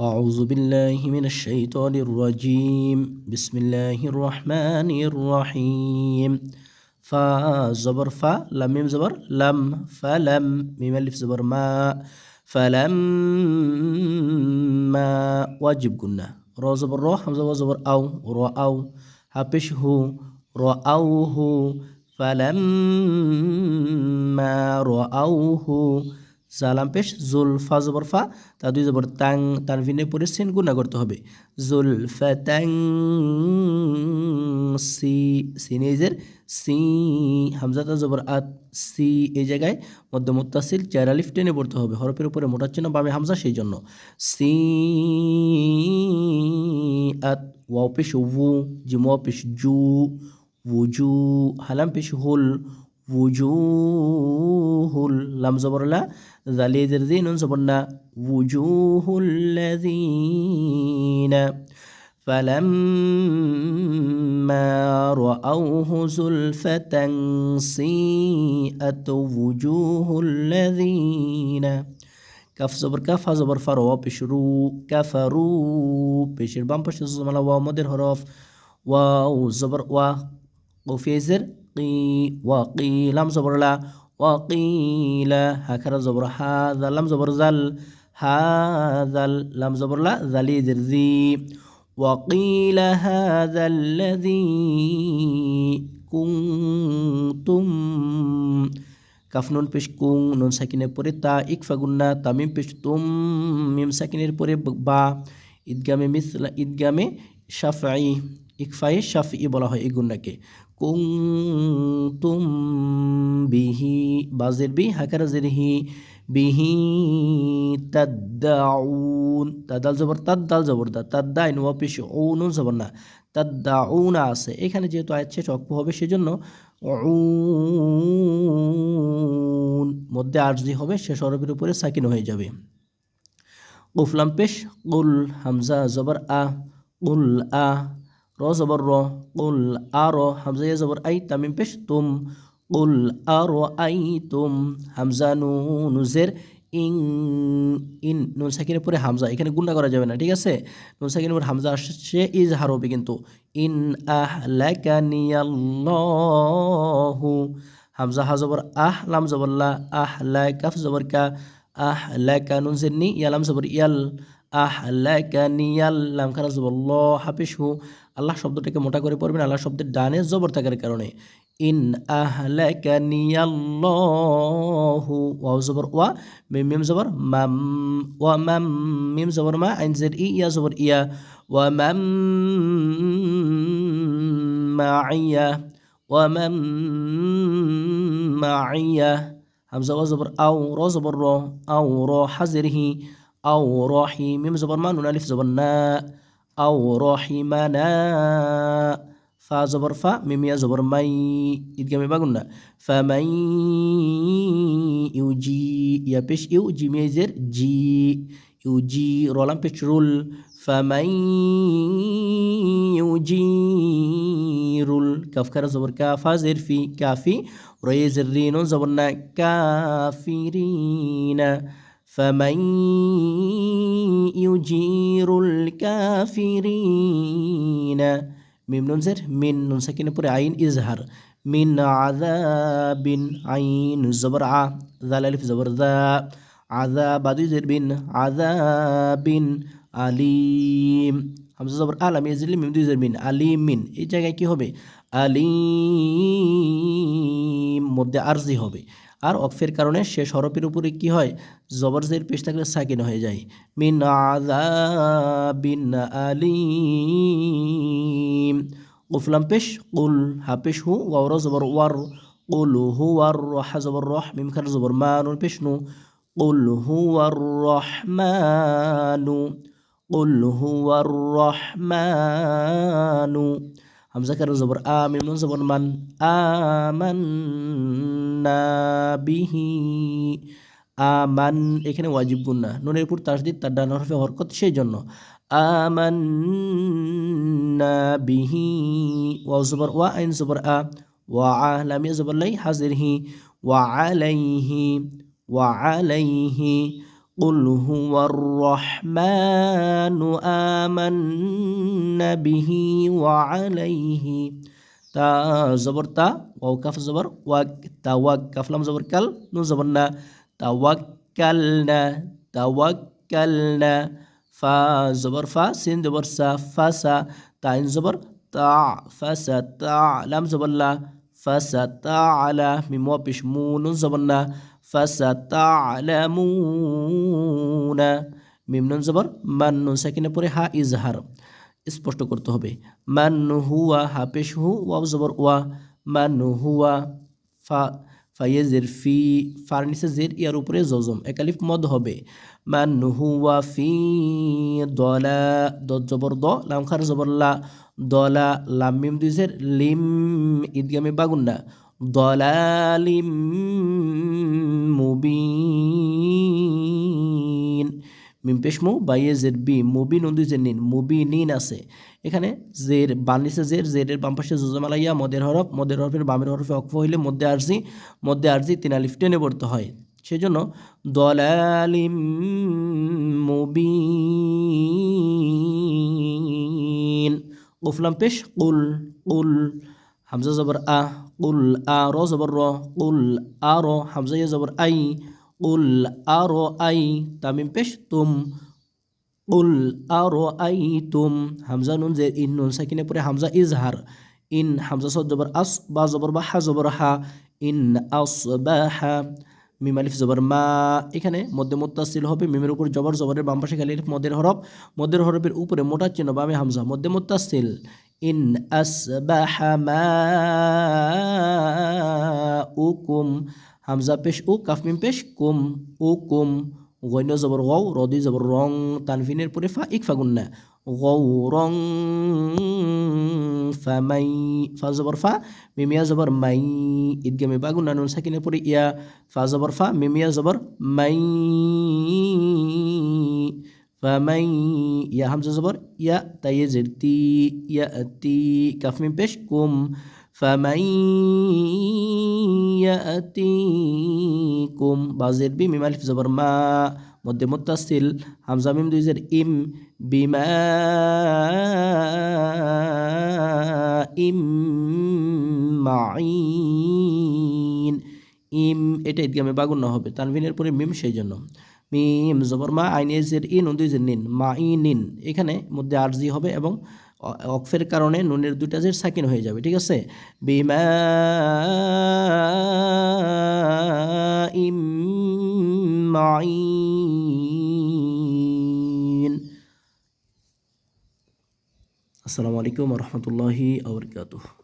أعوذ بالله من الشيطان الرجيم. بسم الله الرحمن الرحيم. فا زبر فا لم ميم زبر لم فلم ميم ألف زبر ما فلما واجب قلنا. را زبر را همزة زبر أو رأوا هبشه رأوه أو رأوه জালাম পেশ জুল ফা জবর ফা তা দুই জবর তাং তানভিনে পরে সিন গুণা করতে হবে। জুল ফাতাং সি সিনেজের সি, হামজাতা জবর আত, সি এই জায়গায় মধ্য মুত্তাসিল আলিফ টেনে পড়তে হবে। হরফের উপরে মোটা চিহ্ন বামে হামজা সেই জন্য। সি, আত, ওয়াও পেশ উ, জিম পেশ জু উজু হালাম পেশ হুল وجوه لام زبر لا. ذا ليدر ذي نون زبرنا وجوه الذين. فلما رأوه زلفة سيئت وجوه الذين. كف زبر كف زبر فروا بشرو كفروا بشر بام بشر زملا ومدر حرف واو زبر و وفيزر কি ওয়া কিলাম জবর লা ওয়া কিলা হাখারা জবর হাযা লাম জবর জাল হাযাল লাম জবর লা জালিদের জি وقيل هذا الذي كنتم কাফ নুন পেশ কুং নুন সাকিনের পরে তা ইকফা গুন্না তামিম পেশ তুম মিম সাকিনের পরে বা ঈদগামে মিসলা ঈদগামে শাফাই ইকফাই শাফি বলা হয় এই গুন্নাকে কুং তুম বিহি, বাজের বি হাকার হি, বিহি তাদ্দাউন তাদাল জবর, তাদ্দাল জবর দা, তাদ্দাইন ওয়া পেশ ও জবর না, তাদ্দাউনা আছে। এখানে যেহেতু আয়াত শেষ অক্ষ হবে সেজন্য মধ্যে আর্জি হবে সে সরবের উপরে সাকিন হয়ে যাবে। উফলাম পেশ, কুল হামজা জবর আ উল আ র জবর র কুল আ র হামজা জবর আই তামিম পেশ তুম কুল আর আই তুম হামজা নুজের ইং ইন নুন সাকিনের পরে হামজা এখানে গুন্ডা করা যাবে না, ঠিক আছে? নুন সাকিনের পরে হামজা আসছে, ইজহার হবে কিন্তু। ইন আহ লাকানিয়াল্লাহু হামজা হাজবর আহ, লাম জবর লা আহ লা কাফ জবর কা আহ লাকা নুন জেননি ইয়ালাম জবর ইয়াল। আহ লাকানিয়াল লাম খারা জবর ল হাফিস হু। আল্লাহ শব্দটাকে মোটা করে পড়বেন, আল্লাহ শব্দের ডানে জবর থাকার কারণে। ইন আহলাকানিয়াল্লাহু ওয়াও জবর, ওয়া মিম মিম জবর, মাম ওয়া মাম মিম জবর মা, আইন জের ই, ইয়া জবর ইয়া। ওয়া মাম মাইয়া। ওয়া মাম মাইয়া। হামজা, ওয়া জবর, আও র জবর, র। আও র হাজিরহি আও রহি মিম জবর মা নুন আলিফ জবর না আও রহিমানা ফা জবর ফা মিমিয়া জবর মাই ঈদগামে বাগুন না ফা মাই ইউ জি ইয়া পেশ ইউ জি মেজের জি ইউ জি রলাম পেশ রুল ফা মাই ইউ জি রুল কাফখারা জবর কাফা জের ফি কাফি রয়েজের রিনুন জবর না কাফিরিনা فمن يجير الكافرين মিম নুন জের মিন নুন সাকিনের পরে আইন ইজহার মিন আযাবিন আইন জবর আ জাল আলিফ জবর দা আযা বাদু জের বিন আযাবিন আলিম হামজা জবর আলাম ইয়াজিল মিম দুই জের মিন আলিমিন এই জায়গায় কি হবে আলিম মধ্যে আরজি হবে। আর অফের কারণে শেষ হরফের উপরে কি হয়? জবরজের পেশ থাকলে সাকিন হয়ে যায়। মিন বিন আলিম। উফলাম পেশ, কুল হাপেশ হু ওয়ার জবর, ওয়ার। কুল, হু, ওয়ার রহা জবর রহ মিম খার জবর মানুন পেশ, নু। কুল, হু, ওয়ার রহমানু কুল, হু, ওয়ার রহমানু হামজা কারও জবর আ মিম জবর মান আমান্না বিহি আমান এখানে ওয়াজিব গুন্না নুনের উপর তাসদিদ, তার ডান হরফে হরকত সেই জন্য আমান্না বিহি। ওয়া জবর ওয়া, আইন জবর আ। ওয়া আ, লামিয়া জবর লাই, হাজির হি। ওয়া আলাইহি ওয়া আলাইহি। قل هو الرحمن آمنا به وعليه. تا زبر تا واو كاف زبر واك تا وكف كاف زبر كل نو زبرنا توكلنا توكلنا. فا زبر فا سين زبر سا فسا تا زبر تع فسا تا. لم زبر لا فاسا تا. على ميم وبش نو زبرنا পেশ মু নুন জবর না ফাসা মিম নুন জবর, মান নুন সাকিনে পরে হা ইজহার। স্পষ্ট করতে হবে। মান হুয়া, হা পেশ হু ওয়া জবর, ওয়া। মান হুয়া, ফা, ফাইয়েজের ফি, ফার নিচে জের, ইয়ার উপরে জজম। একালিফ মদ হবে। মান হুয়া ফি দলা দ জবর দ, লাম খার জবর লা, দলা, লাম মিম দুইজের লিম, ঈদগামে বাগুন্না। দলালিম মুবিন মিম পেশমু বাইয়ে জের বি মুবিন উন্দু জের নিন মুবিনিন আছে। এখানে জের বানিসে জের জেরের বাম পাশে জুজমালাইয়া মদের হরফ, মদের হরফের বামের হরফে অক্ফ হইলে মধ্যে আরজি মধ্যে আরজি তিন আলিফ টেনে পড়তে হয়। সেজন্য দলালিম মুবিন কুফলাম পেশ, কুল কুল হামজা জবর আ কুল আ র জবর র কুল আ র হামজা ইয়া জবর আই কুল আ র আই তামিম পেশ তুম কুল আ র আই তুম হামজা নুন যে ইন নুন সাকিনে পরে হামজা ইজহার ইন হামজা সদ জবর আস বা জবর বা হা জবর হা ইন আস বা হা মিম আলিফ জবর মা এখানে মধ্যে মোত্তাসিল হবে, মিমের উপর জবর, জবরের বাম পাশে খালি মদের হরফ। মদের হরফের উপরে মোটা চিহ্ন বামে হামজা। মধ্যে মোত্তাসিল ইন আসবাহা মাউকুম হামজা পেশ উ কাফ মিম পেশ কুম উ কুম গৈন্য জবর গৌ রদি জবর রং তানফিনের পরে ফা ইক ফাগুন্না গৌ রং ফামাই ফা জবর ফা মিমিয়া জবর মাই ঈদগামে বাগুন্না নুন সাকিনের পরে ইয়া ফা জবর ফা মিমিয়া জবর মাই ফামাই ইয়া হামজা জবর ইয়া তাইয়ে জেরতি ইয়া তি কাফ মিম পেশ কুম ফামাই ইয়াতিকুম বাজের বি মিম আলিফ জবর মা মধ্যে মুত্তাসিল হামজা মিম দুইজের ইম বিমা ইম এটা ঈদগামে বাগুন্য হবে। তানভিনের পরে মিম সেই জন্য মিম, জবর মা, আইন এজের ইন দুইজের নিন, মা ই নিন। এখানে মধ্যে আরজি হবে এবং অকফের কারণে নুনের দুইটা জের সাকিন হয়ে যাবে, ঠিক আছে? বিমা ইম মাইন আসসালামু আলাইকুম রহমতুল্লাহি আবরকাতুহ